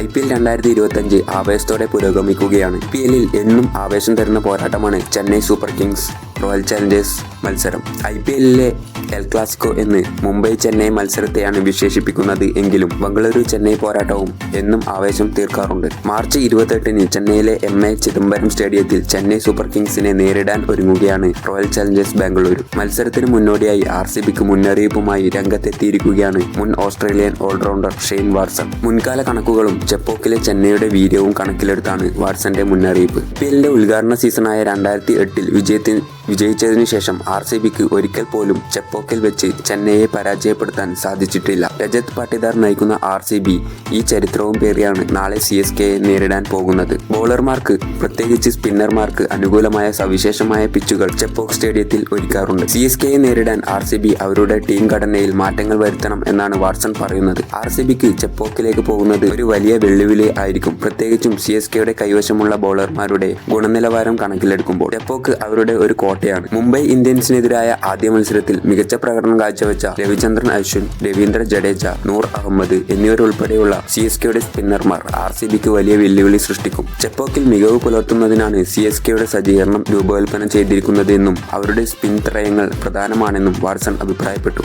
I P L രണ്ടായിരത്തി ഇരുപത്തഞ്ച് ആവേശത്തോടെ പുരോഗമിക്കുകയാണ്. പി എല്ലിൽ എന്നും ആവേശം തരുന്ന പോരാട്ടമാണ് Chennai super kings royal challengers. മത്സരം. ഐ പി എല്ലിലെ എൽ ക്ലാസിക്കോ എന്ന് മുംബൈ ചെന്നൈ മത്സരത്തെയാണ് വിശേഷിപ്പിക്കുന്നത് എങ്കിലും ബംഗളൂരു ചെന്നൈ പോരാട്ടവും എന്നും ആവേശം തീർക്കാറുണ്ട്. മാർച്ച് ഇരുപത്തെട്ടിന് ചെന്നൈയിലെ എം എ ചിദംബരം സ്റ്റേഡിയത്തിൽ ചെന്നൈ സൂപ്പർ കിങ്സിനെ നേരിടാൻ ഒരുങ്ങുകയാണ് റോയൽ ചലഞ്ചേഴ്സ് ബാംഗ്ലൂരു. മത്സരത്തിന് മുന്നോടിയായി ആർ സി ബിക്ക് മുന്നറിയിപ്പുമായി രംഗത്തെത്തിയിരിക്കുകയാണ് മുൻ ഓസ്ട്രേലിയൻ ഓൾറൗണ്ടർ ഷെയ്ൻ വാട്സൺ മുൻകാല കണക്കുകളും ചെപ്പോക്കിലെ ചെന്നൈയുടെ വീര്യവും കണക്കിലെടുത്താണ് വാട്സന്റെ മുന്നറിയിപ്പ്. പി എല്ലിന്റെ ഉദ്ഘാടന സീസണായ രണ്ടായിരത്തി എട്ടിൽ വിജയത്തിൽ വിജയിച്ചതിനു ശേഷം ആർ സി ബിക്ക് ഒരിക്കൽ പോലും ചെപ്പോക്കിൽ വെച്ച് ചെന്നൈയെ പരാജയപ്പെടുത്താൻ സാധിച്ചിട്ടില്ല. രജത് പാട്ടിദാർ നയിക്കുന്ന ആർ സി ബി ഈ ചരിത്രവും പേറിയാണ് നാളെ സി എസ് കെയെ നേരിടാൻ പോകുന്നത്. ബോളർമാർക്ക് പ്രത്യേകിച്ച് സ്പിന്നർമാർക്ക് അനുകൂലമായ സവിശേഷമായ പിച്ചുകൾ ചെപ്പോക്ക് സ്റ്റേഡിയത്തിൽ ഒരുക്കാറുണ്ട്. സി എസ് കെയെ നേരിടാൻ ആർ സി ബി അവരുടെ ടീം ഘടനയിൽ മാറ്റങ്ങൾ വരുത്തണം എന്നാണ് വാട്സൺ പറയുന്നത്. ആർ സി ബിക്ക് ചെപ്പോക്കിലേക്ക് പോകുന്നത് ഒരു വലിയ വെല്ലുവിളി ആയിരിക്കും. പ്രത്യേകിച്ചും സി എസ് കെയുടെ കൈവശമുള്ള ബോളർമാരുടെ ഗുണനിലവാരം കണക്കിലെടുക്കുമ്പോൾ ചെപ്പോക്ക് അവരുടെ ഒരു കോട്ടയാണ്. മുംബൈ ഇന്ത്യൻസിനെതിരായ ആദ്യ മത്സരത്തിൽ മികച്ച പ്രകടനം കാഴ്ചവെച്ച രവിചന്ദ്രൻ അശ്വിൻ രവീന്ദ്ര ജഡേജ നൂർ അഹമ്മദ് എന്നിവരുൾപ്പെടെയുള്ള സി എസ് കെയുടെ സ്പിന്നർമാർ ആർ സി ബിക്ക് വലിയ വെല്ലുവിളി സൃഷ്ടിക്കും. ചെപ്പോക്കിൽ മികവ് പുലർത്തുന്നതിനാണ് സി എസ് കെയുടെ സജ്ജീകരണം രൂപകൽപ്പന ചെയ്തിരിക്കുന്നതെന്നും അവരുടെ സ്പിൻ ത്രയങ്ങൾ പ്രധാനമാണെന്നും വാട്സൺ അഭിപ്രായപ്പെട്ടു.